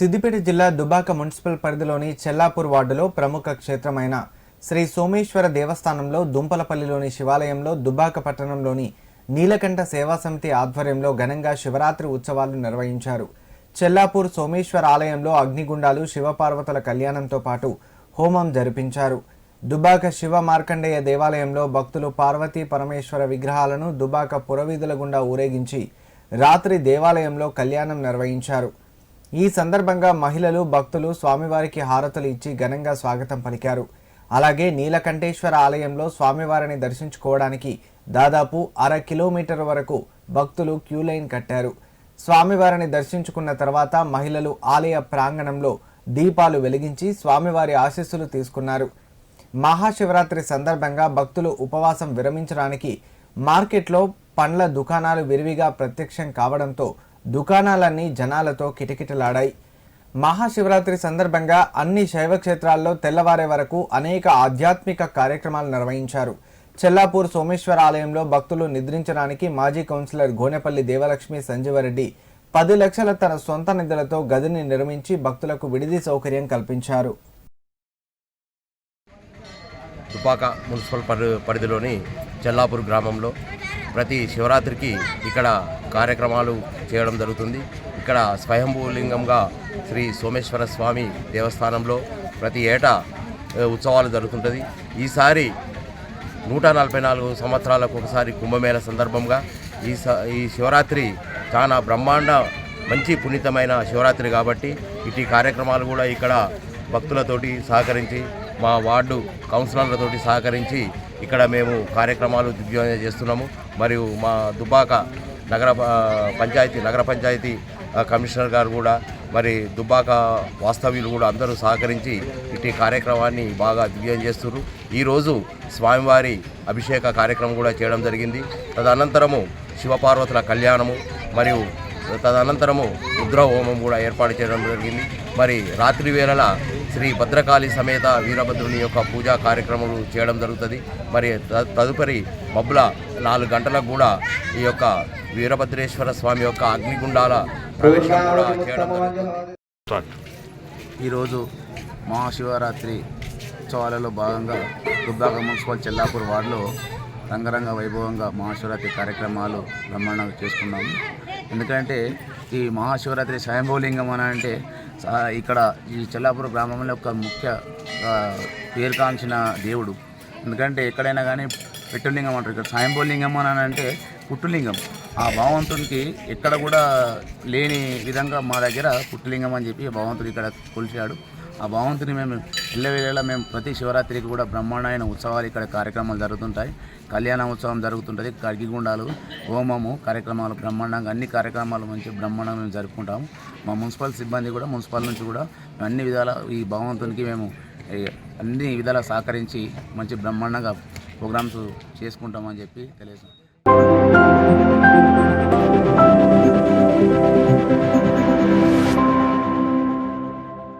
సిద్దిపేట జిల్లా దుబాక మున్సిపల్ పరిధిలోని చెల్లాపూర్ వార్డులో ప్రముఖ క్షేత్రమైన శ్రీ సోమేశ్వర దేవస్థానంలో దుంపలపల్లిలోని శివాలయంలో దుబాక పట్టణంలోని నీలకంఠ సేవా సమితి ఆధ్వర్యంలో ఘనంగా శివరాత్రి ఉత్సవాలు నిర్వహించారు. చెల్లాపూర్ సోమేశ్వర ఆలయంలో అగ్నిగుండాలు శివపార్వతుల కళ్యాణంతో పాటు హోమం జరిపించారు. దుబాక శివ మార్కండేయ దేవాలయంలో భక్తులు పార్వతీ పరమేశ్వర విగ్రహాలను దుబాక పురవీధుల గుండా ఊరేగించి రాత్రి దేవాలయంలో కళ్యాణం నిర్వహించారు. ఈ సందర్భంగా మహిళలు భక్తులు స్వామివారికి హారతులు ఇచ్చి ఘనంగా స్వాగతం పలికారు. అలాగే నీలకంఠేశ్వర ఆలయంలో స్వామివారిని దర్శించుకోవడానికి దాదాపు అర కిలోమీటర్ వరకు భక్తులు క్యూ లైన్ కట్టారు. స్వామివారిని దర్శించుకున్న తర్వాత మహిళలు ఆలయ ప్రాంగణంలో దీపాలు వెలిగించి స్వామివారి ఆశీస్సులు తీసుకున్నారు. మహాశివరాత్రి సందర్భంగా భక్తులు ఉపవాసం విరమించడానికి మార్కెట్లో పండ్ల దుకాణాలు విరివిగా ప్రత్యక్షం కావడంతో దుకాణాలన్నీ జనాలతో కిటకిటలాడాయి. మహాశివరాత్రి సందర్భంగా అన్ని శైవ క్షేత్రాల్లో తెల్లవారే వరకు అనేక ఆధ్యాత్మిక కార్యక్రమాలు నిర్వహించారు. చెల్లాపూర్ సోమేశ్వర ఆలయంలో భక్తులు నిద్రించడానికి మాజీ కౌన్సిలర్ గోనెపల్లి దేవలక్ష్మి సంజీవరెడ్డి పది లక్షల తన సొంత నిధులతో గదిని నిర్మించి భక్తులకు విడిది సౌకర్యం కల్పించారు. తుపాక మున్సిపల్ పరి పరిధిలోని చెల్లాపూర్ గ్రామంలో ప్రతి శివరాత్రికి ఇక్కడ కార్యక్రమాలు చేయడం జరుగుతుంది. ఇక్కడ స్వయంభూలింగంగా శ్రీ సోమేశ్వర స్వామి దేవస్థానంలో ప్రతి ఏటా ఉత్సవాలు జరుగుతుంటుంది. ఈసారి నూట నలభై నాలుగు సంవత్సరాలకు ఒకసారి కుంభమేళ సందర్భంగా ఈ స ఈ శివరాత్రి చాలా బ్రహ్మాండ మంచి పునీతమైన శివరాత్రి కాబట్టి ఇటు కార్యక్రమాలు కూడా ఇక్కడ భక్తులతోటి సహకరించి మా వార్డు కౌన్సిలర్లతోటి సహకరించి ఇక్కడ మేము కార్యక్రమాలు దిగ్విజయం చేస్తున్నాము. మరియు మా దుబాక నగర పంచాయతీ నగర పంచాయతీ కమిషనర్ గారు కూడా మరి దుబ్బాక వాస్తవ్యులు కూడా అందరూ సహకరించి ఇట్టి కార్యక్రమాన్ని బాగా దివ్యం చేస్తున్నారు. ఈరోజు స్వామివారి అభిషేక కార్యక్రమం కూడా చేయడం జరిగింది. తదనంతరము శివపార్వతుల కళ్యాణము మరియు తదనంతరము రుద్ర హోమం కూడా ఏర్పాటు చేయడం జరిగింది. మరి రాత్రి వేళల శ్రీ భద్రకాళి సమేత వీరభద్రుని యొక్క పూజా కార్యక్రమాలు చేయడం జరుగుతుంది. మరి త- తదుపరి మబ్బుల నాలుగు గంటలకు కూడా ఈ యొక్క వీరభద్రేశ్వర స్వామి యొక్క అగ్నిగుండాల ప్రవేశం కూడా చేయడం జరుగుతుంది. ఈరోజు మహాశివరాత్రి ఉత్సవాలలో భాగంగా దుబ్బాక మున్సిపల్ చెల్లాపూర్ వార్డులో రంగరంగ వైభవంగా మహాశివరాత్రి కార్యక్రమాలు బ్రహ్మాండంగా చేసుకున్నాము. ఎందుకంటే ఈ మహాశివరాత్రి స్వయంభూలింగం అని అంటే ఇక్కడ ఈ చెల్లాపూర్ గ్రామంలో ఒక ముఖ్య పేరు కాంచిన దేవుడు. ఎందుకంటే ఎక్కడైనా కానీ పెట్టులింగం అంటారు ఇక్కడ స్వయంభూలింగం అని అంటే పుట్టులింగం. ఆ భగవంతునికి ఎక్కడ కూడా లేని విధంగా మా దగ్గర పుట్టులింగం అని చెప్పి భగవంతుడు ఇక్కడ కొలిచాడు. ఆ భగవంతుని మేము ఇళ్ళవేళ మేము ప్రతి శివరాత్రికి కూడా బ్రహ్మాండమైన ఉత్సవాలు ఇక్కడ కార్యక్రమాలు జరుగుతుంటాయి. కళ్యాణ ఉత్సవం జరుగుతుంటుంది. కడిగిగుండాలు హోమము కార్యక్రమాలు బ్రహ్మాండంగా అన్ని కార్యక్రమాలు మంచి బ్రహ్మాండంగా మేము జరుపుకుంటాము. మా మున్సిపల్ సిబ్బంది కూడా మున్సిపల్ నుంచి కూడా అన్ని విధాల ఈ భగవంతునికి మేము అన్ని విధాలా సహకరించి మంచి బ్రహ్మాండంగా ప్రోగ్రామ్స్ చేసుకుంటామని చెప్పి తెలియజేస్తాం